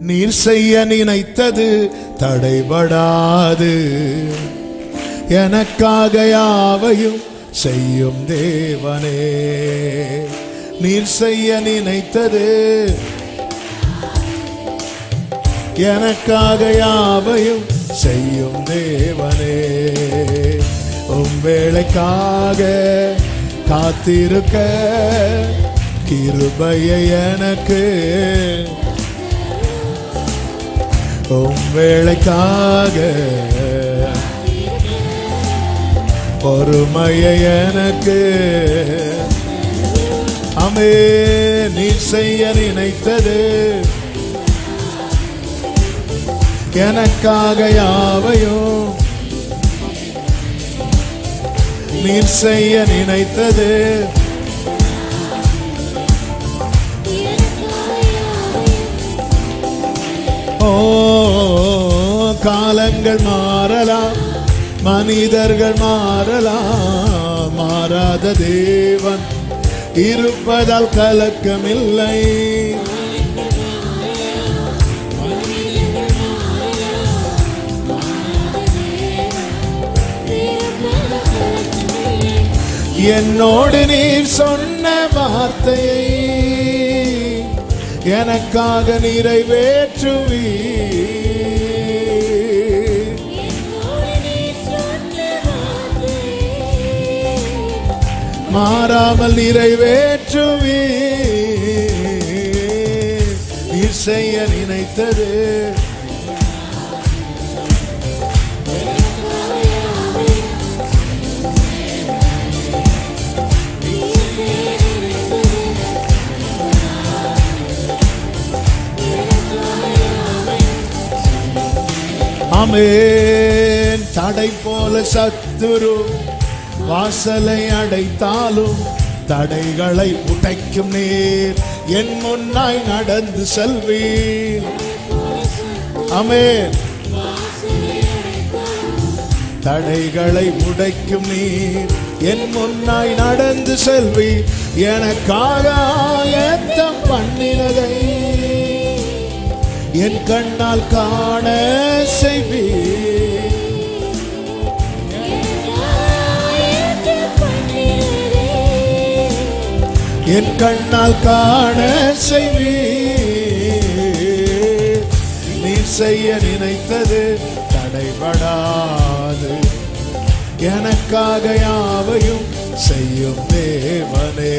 நீர் செய்ய நினைத்தது தடைபடாது. எனக்காக யாவையும் செய்யும் தேவனே. நீர் செய்ய நினைத்தது எனக்காக யாவையும் செய்யும் தேவனே. உம் வேளைக்காக காத்திருக்க கிருபையை எனக்கு வேளைக்காக பொறுமையை எனக்கு அமே நீ செய்ய நினைத்தது. எனக்காக யாவையும் நீர் செய்ய நினைத்தது. ஓ காலங்கள் மாறலாம் மனிதர்கள் மாறலாம். மாறாத தேவன் இருப்பதால் கலக்கமில்லை. என்னோடு நீர் சொன்ன வார்த்தையை எனக்காக நிறைவேற்றுவீர். மாறாமல் நிறைவேற்றுவே. இசைய நினைத்தது. அமேன் தடை போல சத்துரு. வாசலை அடைத்தாலும் தடைகளை உடைக்கும் நீர். என் முன்னாய் நடந்து செல்வீர். அமே தடைகளை உடைக்கும் நீர். என் முன்னாய் நடந்து செல்வி எனக்காக ஆயத்தம் பண்ணினதை என் கண்ணால் காண செய்வீர். என் கண்ணால் காண செய்வி. நீ செய்ய நினைத்தது தடைபடாது. எனக்காக யாவையும் செய்யும் தேவனே.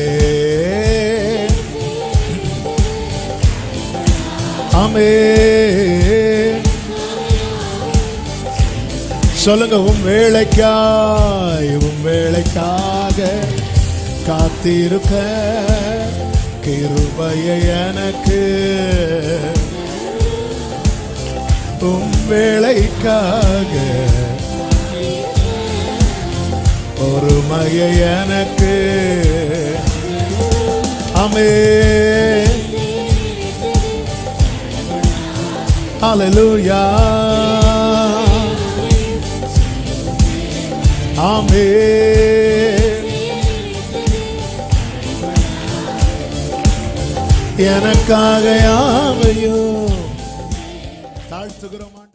அமே சொல்லுங்க உன் வேலைக்காய் உன் வேலைக்காக காத்திருக்க கிருபைய எனக்கு. உம் வேலைக்காக பொறுமைய எனக்கு. அமே அலலுயா அமே எனக்காக யாவையும் தாழ்த்துகிறோம்.